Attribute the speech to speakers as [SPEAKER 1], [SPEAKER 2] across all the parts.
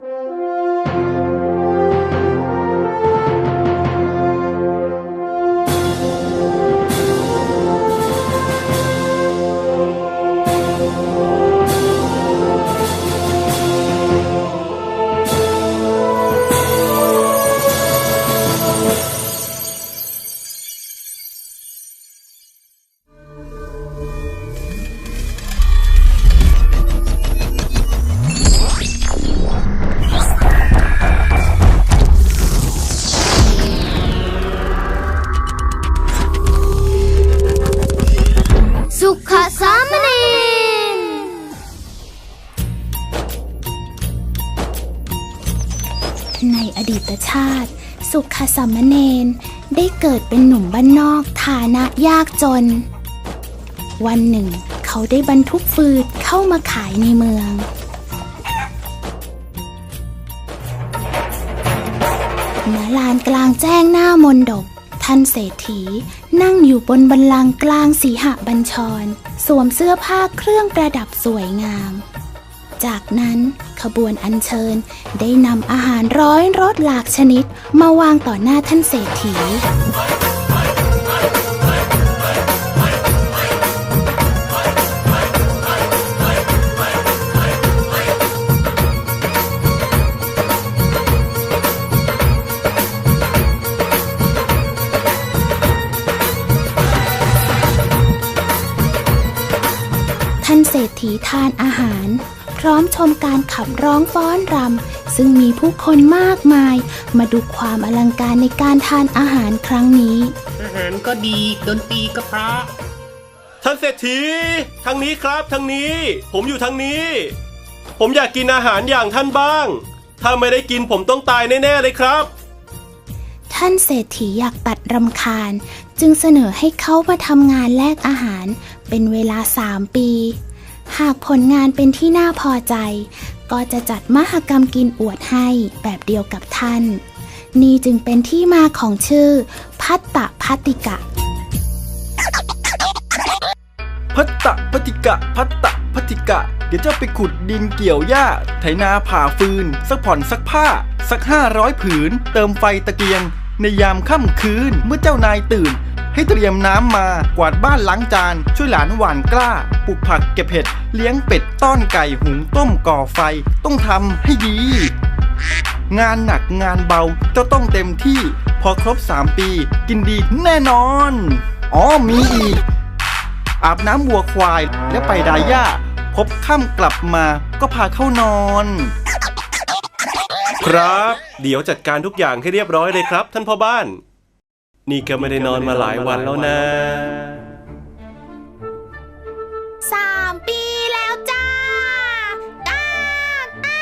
[SPEAKER 1] Thank you. สุขสามเณร
[SPEAKER 2] ในอดีตชาติ สุขสัมมเนนได้เกิดเป็นหนุ่มบ้านนอกฐานะยากจน วันหนึ่ง เขาได้บรรทุกฟืดเข้ามาขายในเมืองณลานกลางแจ้งหน้ามนดบท่านเศรษฐี นั่งอยู่บนบันลังกลางสีหบัญชร สวมเสื้อผ้าเครื่องประดับสวยงาม จากนั้นขบวนอัญเชิญได้นำอาหารร้อยรสหลากชนิดมาวางต่อหน้าท่านเศรษฐี เศรษฐีทานอาหาร พร้อมชมการขับร้องฟ้อนรำซึ่งมีผู้คนมากมาย มาดูความอลังการในการทานอาหารครั้งนี้
[SPEAKER 3] อาหารก็ดีดนตรีก็เพราะ
[SPEAKER 4] ท่านเศรษฐีทางนี้ครับทางนี้ ผมอยู่ทางนี้ ผมอยากกินอาหารอย่างท่านบ้าง ถ้าไม่ได้กินผมต้องตายแน่ๆเลยครับ
[SPEAKER 2] ท่านเศรษฐีอยากตัดรำคาญ จึงเสนอให้เขามาทำงานแลกอาหาร เป็นเวลาสามปี หากผลงานเป็นที่น่าพอใจ ก็จะจัดมหกรรมกินอวดให้แบบเดียวกับท่าน นี่จึงเป็นที่มาของชื่อ พัตตพัติกะ
[SPEAKER 5] พัตตะพัติกะ พัตตะพัติกะ เดี๋ยวจ้าไปขุดดินเกี่ยวหญ้า ไถนาผ่าฟืน สักผ่อนสักผ้า สักห้าร้อยผืน เติมไฟตะเกียง ในยามค่ำคืนเมื่อเจ้านายตื่น ให้เตรียมน้ำมากวาดบ้านล้างจาน ช่วยหลานหวานกล้า ปลูกผักเก็บเห็ด เลี้ยงเป็ดต้อนไก่หุงต้มก่อไฟ ต้องทำให้ดี งานหนักงานเบาจ้าต้องเต็มที่ พอครบ 3 ปี กินดีแน่นอน อ๋อมีอีก อาบน้ำวัวควายและไปดายหญ้าพบค่ำกลับมาก็พาเข้านอน
[SPEAKER 4] ครับ เดี๋ยวจัดการทุกอย่างให้เรียบร้อยเลยครับ ท่านพ่อบ้าน นี่ก็ไม่ได้นอนมาหลายวันแล้วนะ
[SPEAKER 2] สามปีแล้วจ้าจ้าจ้า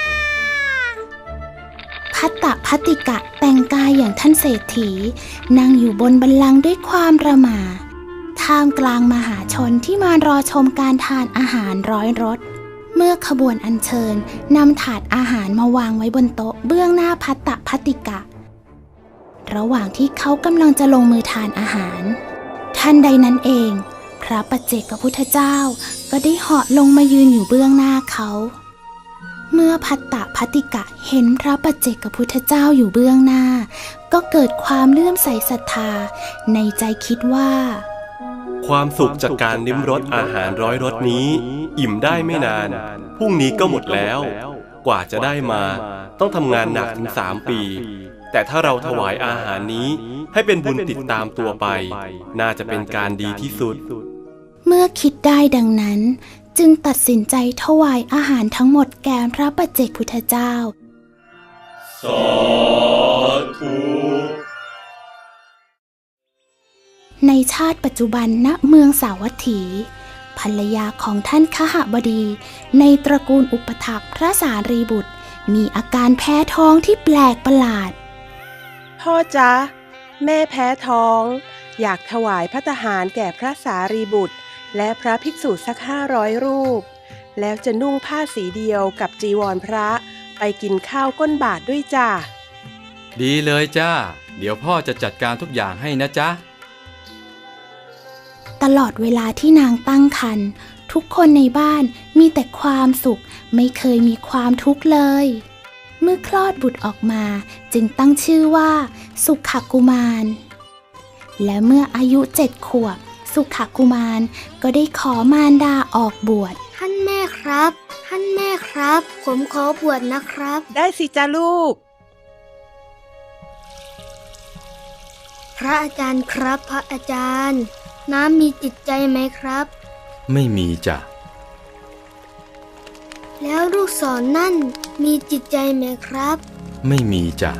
[SPEAKER 2] พัตตะพัติกะแต่งกายอย่างท่านเศรษฐี นั่งอยู่บนบันลังก์ด้วยความระหม่าท่ามกลางมหาชนที่มารอชมการทานอาหารร้อยรสเมื่อขบวนอัญเชิญนำถาดอาหารมาวางไว้บนโต๊ะเบื้องหน้าพัตตะพัติกะ ระหว่างที่เขากำลังจะลงมือทานอาหาร ท่านใดนั้นเอง พระปัจเจกพุทธเจ้าก็ได้เหาะลงมายืนอยู่เบื้องหน้าเขา เมื่อพัตตะพัติกะเห็นพระปัจเจกพุทธเจ้าอยู่เบื้องหน้า ก็เกิดความเลื่อมใสศรัทธา ในใจคิดว่า
[SPEAKER 4] ความสุขจากการลิ้มรสอาหารร้อยรสนี้ อิ่มได้ไม่นานพรุ่งนี้ก็หมดแล้ว กว่าจะได้มา ต้องทำงานหนักถึงสามปี แต่ถ้าเราถวายอาหารนี้ให้เป็นบุญติดตามตัวไป น่าจะเป็นการดีที่สุด
[SPEAKER 2] เมื่อคิดได้ดังนั้น จึงตัดสินใจถวายอาหารทั้งหมดแก่พระปัจเจกพุทธเจ้า
[SPEAKER 4] สาธุ
[SPEAKER 2] ในชาติปัจจุบันณเมืองสาวัตถี ภรรยาของท่านขหบดี ในตระกูลอุปถักพระสารีบุตร มีอาการแพ้ท้องที่แปลกประหลาด
[SPEAKER 6] พ่อจ๊ะ แม่แพ้ท้อง อยากถวายพระทหารแก่พระสารีบุตร และพระภิกษุสักห้าร้อยรูป แล้วจะนุ่งผ้าสีเดียวกับจีวรพระไปกินข้าวก้นบาทด้วยจ้ะ
[SPEAKER 7] ดีเลยจ้า เดี๋ยวพ่อจะจัดการทุกอย่างให้นะจ๊ะ
[SPEAKER 2] ตลอดเวลาที่นางตั้งครรภ์ทุกคนในบ้านมีแต่ความสุขไม่เคยมีความทุกข์เลย เมื่อคลอดบุตรออกมาจึงตั้งชื่อว่า สุขกุมาร และเมื่ออายุเจ็ดขวบ สุขกุมารก็ได้ขอมารดาออกบวช
[SPEAKER 1] ท่านแม่ครับ ท่านแม่ครับ ผมขอบวชนะครับ
[SPEAKER 6] ได้สิจ้าลูก
[SPEAKER 1] พระอาจารย์ครับพระอาจารย์ น้ำมีจิตใจไหมครับ
[SPEAKER 7] ไม่มีจ้ะ
[SPEAKER 1] แล้วลูกศรนนั่นมีจิตใจไหมครับ
[SPEAKER 7] ไม่มีจ้ะ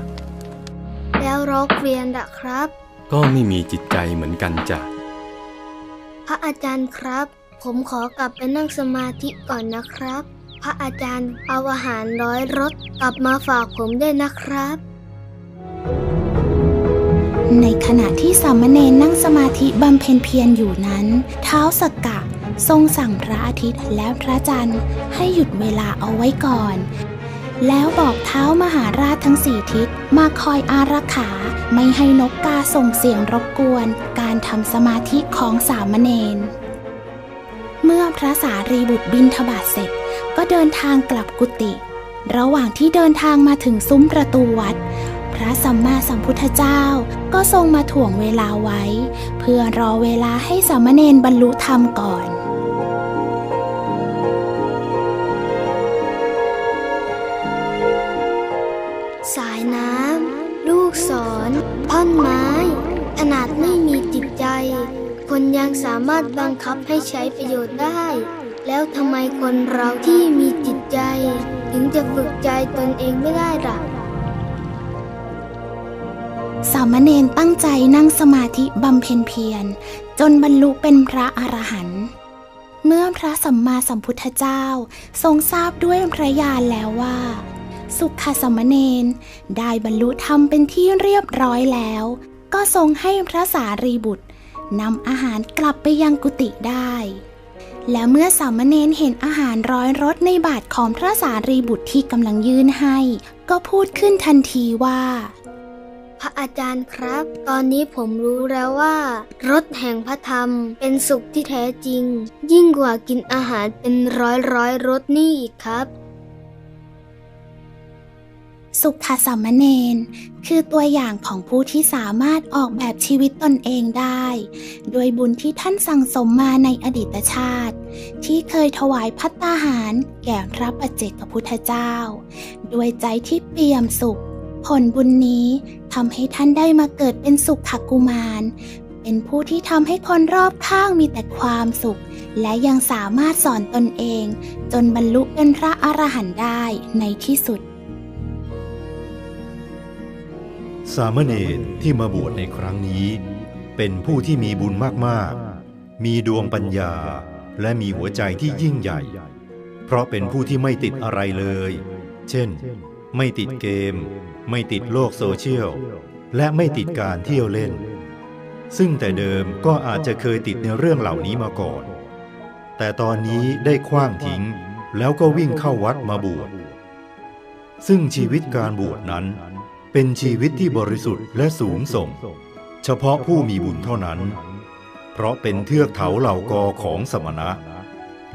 [SPEAKER 1] แล้วร็อกเวียนละครับ
[SPEAKER 7] ก็ไม่มีจิตใจเหมือนกันจ้ะ
[SPEAKER 1] พระอาจารย์ครับ ผมขอกลับไปนั่งสมาธิก่อนนะครับ พระอาจารย์เอาอาหารร้อยรสกลับมาฝากผมด้วยนะครับ
[SPEAKER 2] ในขณะที่สามเณรนั่งสมาธิบำเพ็ญเพียรอยู่นั้น เท้าสกกะทรงสั่งพระอาทิตย์และพระจันทร์ให้หยุดเวลาเอาไว้ก่อน แล้วบอกเท้ามหาราชทั้งสี่ทิศมาคอยอารักขาไม่ให้นกกาส่งเสียงรบกวน การทำสมาธิของสามเณรเมื่อพระสารีบุตรบินทบาทเสร็จ ก็เดินทางกลับกุฏิระหว่างที่เดินทางมาถึงซุ้มประตูวัด พระสัมมาสัมพุทธเจ้าก็ทรงมาถ่วงเวลาไว้ เพื่อรอเวลาให้สามเณรบรรลุธรรมก่อน
[SPEAKER 1] สายน้ำ ลูกศรท่อนไม้ ขนาดไม่มีจิตใจ คนยังสามารถบังคับให้ใช้ประโยชน์ได้ แล้วทำไมคนเราที่มีจิตใจ ถึงจะฝึกใจตนเองไม่ได้ล่ะ
[SPEAKER 2] สามเณรตั้งใจนั่งสมาธิบำเพ็ญเพียร จนบรรลุเป็นพระอรหันต์เมื่อพระสัมมาสัมพุทธเจ้าทรงทราบด้วยพระญาณแล้วว่า สุขสามเณรได้บรรลุธรรมเป็นที่เรียบร้อยแล้ว ก็ทรงให้พระสารีบุตรนำอาหารกลับไปยังกุฏิได้ และเมื่อสามเณรเห็นอาหารร้อยรสในบาทของพระสารีบุตรที่กำลังยื่นให้ ก็พูดขึ้นทันทีว่า
[SPEAKER 1] พระอาจารย์ครับ ตอนนี้ผมรู้แล้วว่า รสแห่งพระธรรมเป็นสุขที่แท้จริง ยิ่งกว่ากินอาหารเป็นร้อยร้อยรสนี่อีกครับ
[SPEAKER 2] สุขสามเณรคือตัวอย่างของผู้ที่สามารถออกแบบชีวิตตนเองได้ โดยบุญที่ท่านสั่งสมมาในอดีตชาติ ที่เคยถวายพัตตาหาร แก่พระปัจเจกพุทธเจ้า ด้วยใจที่เปี่ยมสุข ผลบุญนี้ทำให้ท่านได้มาเกิดเป็นสุขขกุมาร เป็นผู้ที่ทำให้คนรอบข้างมีแต่ความสุข และยังสามารถสอนตนเอง จนบรรลุเป็นพระอรหันต์ได้ในที่สุด
[SPEAKER 8] สามเณรที่มาบวชในครั้งนี้ เป็นผู้ที่มีบุญมากๆ มีดวงปัญญาและมีหัวใจที่ยิ่งใหญ่ เพราะเป็นผู้ที่ไม่ติดอะไรเลย เช่น ไม่ติดเกม ไม่ติดโลกโซเชียล และไม่ติดการเที่ยวเล่น ซึ่งแต่เดิมก็อาจจะเคยติดในเรื่องเหล่านี้มาก่อน แต่ตอนนี้ได้คว้างทิ้ง แล้วก็วิ่งเข้าวัดมาบวชซึ่งชีวิตการบวชนั้น เป็นชีวิตที่บริสุทธิ์และสูงส่ง เฉพาะผู้มีบุญเท่านั้น เพราะเป็นเทือกเขาเหล่ากอของสมณะ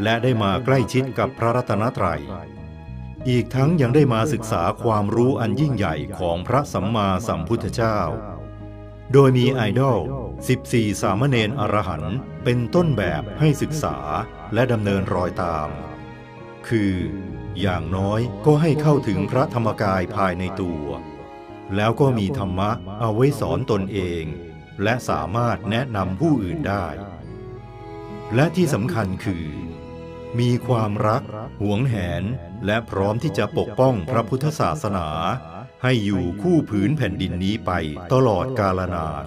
[SPEAKER 8] และได้มาใกล้ชิดกับพระรัตนตรัย อีกทั้งยังได้มาศึกษาความรู้อันยิ่งใหญ่ของพระสัมมาสัมพุทธเจ้า โดยมีไอดอล 14 สามเณรอรหันต์เป็นต้นแบบให้ศึกษาและดำเนินรอยตาม คือ อย่างน้อยก็ให้เข้าถึงพระธรรมกายภายในตัว แล้วก็มีธรรมะเอาไว้สอนตนเอง และสามารถแนะนำผู้อื่นได้ และที่สำคัญคือ มีความรัก หวงแหน และพร้อมที่จะปกป้องพระพุทธศาสนา ให้อยู่คู่ผืนแผ่นดินนี้ไปตลอดกาลนาน